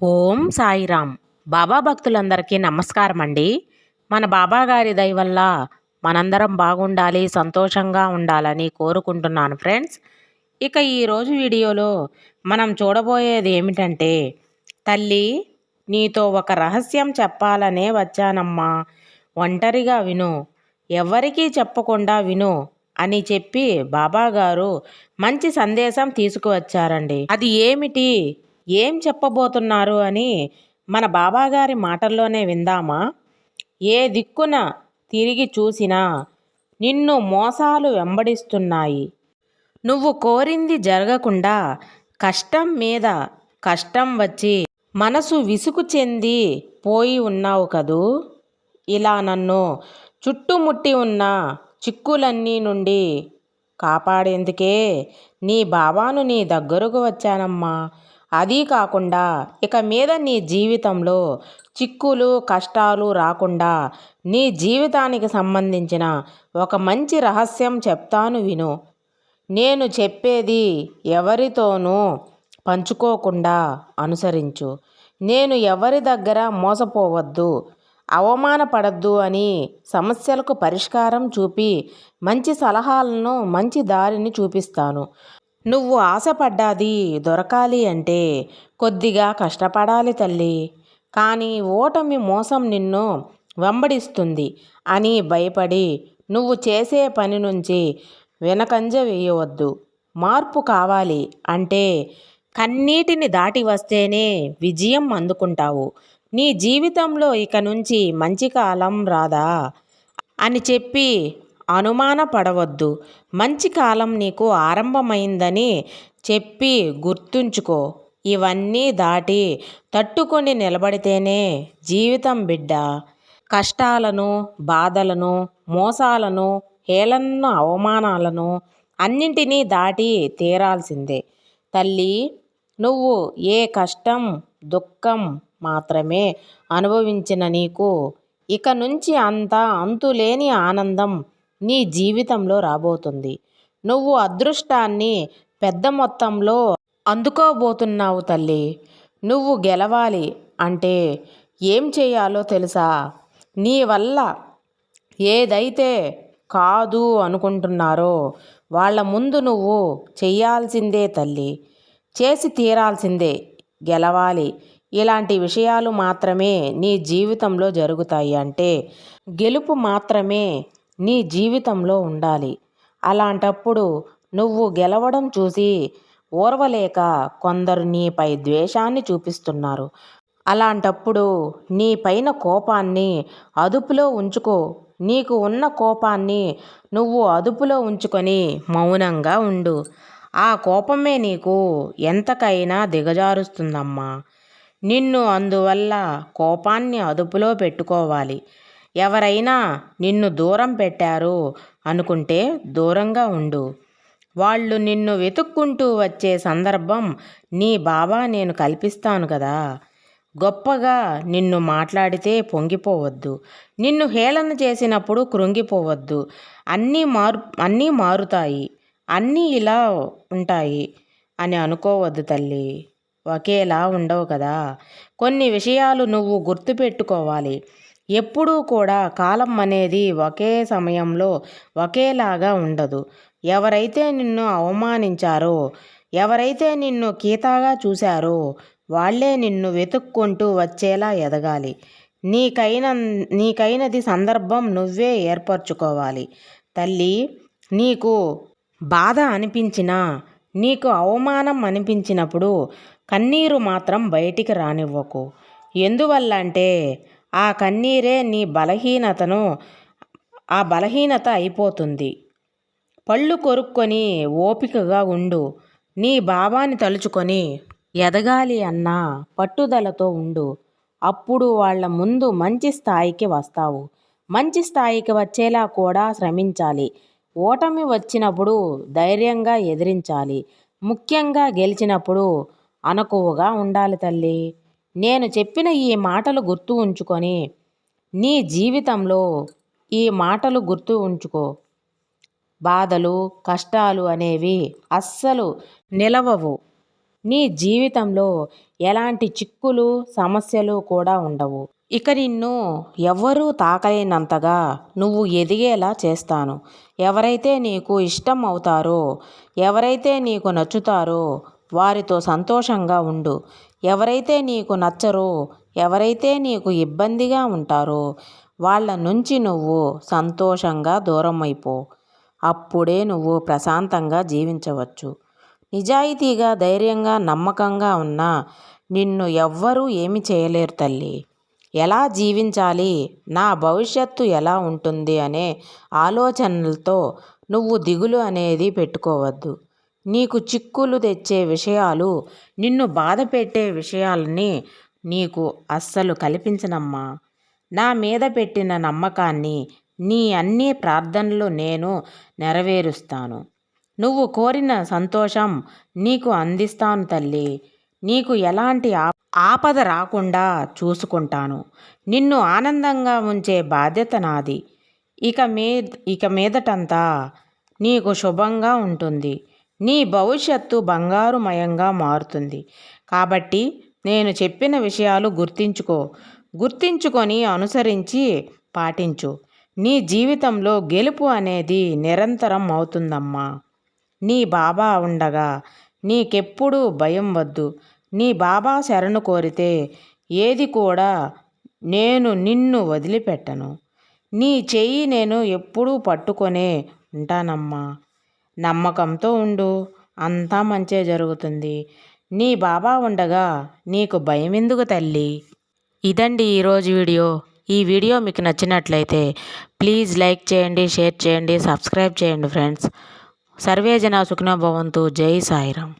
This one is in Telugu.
ఓం సాయిరామ్. బాబా భక్తులందరికీ నమస్కారం అండి మన బాబా గారి దయ వల్ల మనందరం బాగుండాలి సంతోషంగా ఉండాలని కోరుకుంటున్నాను ఫ్రెండ్స్. ఇక ఈరోజు వీడియోలో మనం చూడబోయేది ఏమిటంటే తల్లి నీతో ఒక రహస్యం చెప్పాలనే వచ్చానమ్మా. ఒంటరిగా విను. ఎవరికీ చెప్పకుండా విను అని చెప్పి బాబాగారు మంచి సందేశం తీసుకువచ్చారండి. అది ఏమిటి? ఏం చెప్పబోతున్నారు అని మన బాబాగారి మాటల్లోనే విందామా? ఏ దిక్కున తిరిగి చూసినా నిన్ను మోసాలు వెంబడిస్తున్నాయి. నువ్వు కోరింది జరగకుండా కష్టం మీద కష్టం వచ్చి మనసు విసుగు చెంది పోయి ఉన్నావు కదూ? ఇలా నన్ను చుట్టుముట్టి ఉన్న చిక్కులన్నీ నుండి కాపాడేందుకే నీ బాబాను నీ దగ్గరకు వచ్చానమ్మా. అదీ కాకుండా ఇక మీద నీ జీవితంలో చిక్కులు కష్టాలు రాకుండా నీ జీవితానికి సంబంధించిన ఒక మంచి రహస్యం చెప్తాను విను. నేను చెప్పేది ఎవరితోనూ పంచుకోకుండా అనుసరించు. నేను ఎవరి దగ్గర మోసపోవద్దు అవమానపడద్దు అని సమస్యలకు పరిష్కారం చూపి మంచి సలహాలను మంచి దారిని చూపిస్తాను. నువ్వు ఆశపడ్డాది దొరకాలి అంటే కొద్దిగా కష్టపడాలి తల్లి. కానీ ఓటమి మోసం నిన్ను వెంబడిస్తుంది అని భయపడి నువ్వు చేసే పని నుంచి వెనకంజ వేయవద్దు. మార్పు కావాలి అంటే కన్నీటిని దాటి వస్తేనే విజయం అందుకుంటావు. నీ జీవితంలో ఇక నుంచి మంచి కాలం రాదా అని చెప్పి అనుమానపడవద్దు. మంచి కాలం నీకు ఆరంభమైందని చెప్పి గుర్తుంచుకో. ఇవన్నీ దాటి తట్టుకొని నిలబడితేనే జీవితం బిడ్డ. కష్టాలను బాధలను మోసాలను హేళన అవమానాలను అన్నింటినీ దాటి తీరాల్సిందే. తల్లి నువ్వు ఏ కష్టం దుఃఖం మాత్రమే అనుభవించిన నీకు ఇక నుంచి అంతా అంతులేని ఆనందం నీ జీవితంలో రాబోతుంది. నువ్వు అదృష్టాన్ని పెద్ద మొత్తంలో అందుకోబోతున్నావు తల్లి. నువ్వు గెలవాలి అంటే ఏం చేయాలో తెలుసా? నీ వల్ల ఏదైతే కాదు అనుకుంటున్నారో వాళ్ళ ముందు నువ్వు చేయాల్సిందే తల్లి. చేసి తీరాల్సిందే గెలవాలి. ఇలాంటి విషయాలు మాత్రమే నీ జీవితంలో జరుగుతాయి అంటే గెలుపు మాత్రమే నీ జీవితంలో ఉండాలి. అలాంటప్పుడు నువ్వు గెలవడం చూసి ఓర్వలేక కొందరు నీపై ద్వేషాన్ని చూపిస్తున్నారు. అలాంటప్పుడు నీ పైన కోపాన్ని అదుపులో ఉంచుకో. నీకు ఉన్న కోపాన్ని నువ్వు అదుపులో ఉంచుకొని మౌనంగా ఉండు. ఆ కోపమే నీకు ఎంతకైనా దిగజారుస్తుందమ్మా. నిన్ను అందువల్ల కోపాన్ని అదుపులో పెట్టుకోవాలి. ఎవరైనా నిన్ను దూరం పెట్టారు అనుకుంటే దూరంగా ఉండు. వాళ్ళు నిన్ను వెతుక్కుంటూ వచ్చే సందర్భం నీ బాబా నేను కల్పిస్తాను కదా. గొప్పగా నిన్ను మాట్లాడితే పొంగిపోవద్దు. నిన్ను హేళన చేసినప్పుడు కృంగిపోవద్దు. అన్నీ మారు అన్నీ మారుతాయి. అన్నీ ఇలా ఉంటాయి అని అనుకోవద్దు తల్లి. ఒకేలా ఉండవు కదా. కొన్ని విషయాలు నువ్వు గుర్తుపెట్టుకోవాలి. ఎప్పుడూ కూడా కాలం అనేది ఒకే సమయంలో ఒకేలాగా ఉండదు. ఎవరైతే నిన్ను అవమానించారో ఎవరైతే నిన్ను కీతాగా చూశారో వాళ్ళే నిన్ను వెతుక్కుంటూ వచ్చేలా ఎదగాలి. నీకైన నీకైనది సందర్భం నువ్వే ఏర్పరచుకోవాలి. తల్లి నీకు బాధ అనిపించినా నీకు అవమానం అనిపించినప్పుడు కన్నీరు మాత్రం బయటికి రానివ్వకు. ఎందువల్ల అంటే ఆ కన్నీరే నీ బలహీనతను ఆ బలహీనత అయిపోతుంది. పళ్ళు కొరుక్కొని ఓపికగా ఉండు. నీ బాబాని తలుచుకొని ఎదగాలి అన్న పట్టుదలతో ఉండు. అప్పుడు వాళ్ళ ముందు మంచి స్థాయికి వస్తావు. మంచి స్థాయికి వచ్చేలా కూడా శ్రమించాలి. ఓటమి వచ్చినప్పుడు ధైర్యంగా ఎదిరించాలి. ముఖ్యంగా గెలిచినప్పుడు అనకువగా ఉండాలి తల్లి. నేను చెప్పిన ఈ మాటలు గుర్తు ఉంచుకొని నీ జీవితంలో ఈ మాటలు గుర్తు ఉంచుకో. బాధలు కష్టాలు అనేవి అస్సలు నిలవవు. నీ జీవితంలో ఎలాంటి చిక్కులు సమస్యలు కూడా ఉండవు. ఇక నిన్ను ఎవ్వరూ తాకలేనంతగా నువ్వు ఎదిగేలా చేస్తాను. ఎవరైతే నీకు ఇష్టం అవుతారో ఎవరైతే నీకు నచ్చుతారో వారితో సంతోషంగా ఉండు. ఎవరైతే నీకు నచ్చరో ఎవరైతే నీకు ఇబ్బందిగా ఉంటారో వాళ్ళ నుంచి నువ్వు సంతోషంగా దూరం అయిపో అప్పుడే నువ్వు ప్రశాంతంగా జీవించవచ్చు. నిజాయితీగా ధైర్యంగా నమ్మకంగా ఉన్నా నిన్ను ఎవ్వరూ ఏమి చేయలేరు తల్లి. ఎలా జీవించాలి? నా భవిష్యత్తు ఎలా ఉంటుంది? అనే ఆలోచనలతో నువ్వు దిగులు అనేది పెట్టుకోవద్దు. నీకు చిక్కులు తెచ్చే విషయాలు నిన్ను బాధ పెట్టే విషయాలని నీకు అస్సలు కల్పించనమ్మా. నా మీద పెట్టిన నమ్మకాన్ని నీ అన్ని ప్రార్థనలు నేను నెరవేరుస్తాను. నువ్వు కోరిన సంతోషం నీకు అందిస్తాను తల్లి. నీకు ఎలాంటి ఆపద రాకుండా చూసుకుంటాను. నిన్ను ఆనందంగా ఉంచే బాధ్యత నాది. ఇక మీ ఇక మీదటంతా నీకు శుభంగా ఉంటుంది. నీ భవిష్యత్తు బంగారుమయంగా మారుతుంది. కాబట్టి నేను చెప్పిన విషయాలు గుర్తించుకో. గుర్తించుకొని అనుసరించి పాటించు. నీ జీవితంలో గెలుపు అనేది నిరంతరం అవుతుందమ్మా. నీ బాబా ఉండగా నీకెప్పుడూ భయం వద్దు. నీ బాబా శరణు కోరితే ఏది కూడా నేను నిన్ను వదిలిపెట్టను. నీ చెయ్యి నేను ఎప్పుడూ పట్టుకొనే ఉంటానమ్మా. నమ్మకంతో ఉండు. అంతా మంచే జరుగుతుంది. నీ బాబా ఉండగా నీకు భయం ఎందుకు తల్లి? ఇదండి ఈరోజు వీడియో. ఈ వీడియో మీకు నచ్చినట్లయితే ప్లీజ్ లైక్ చేయండి షేర్ చేయండి సబ్స్క్రైబ్ చేయండి ఫ్రెండ్స్. సర్వేజన సుఖినో భవంతు. జై సాయిరామ్.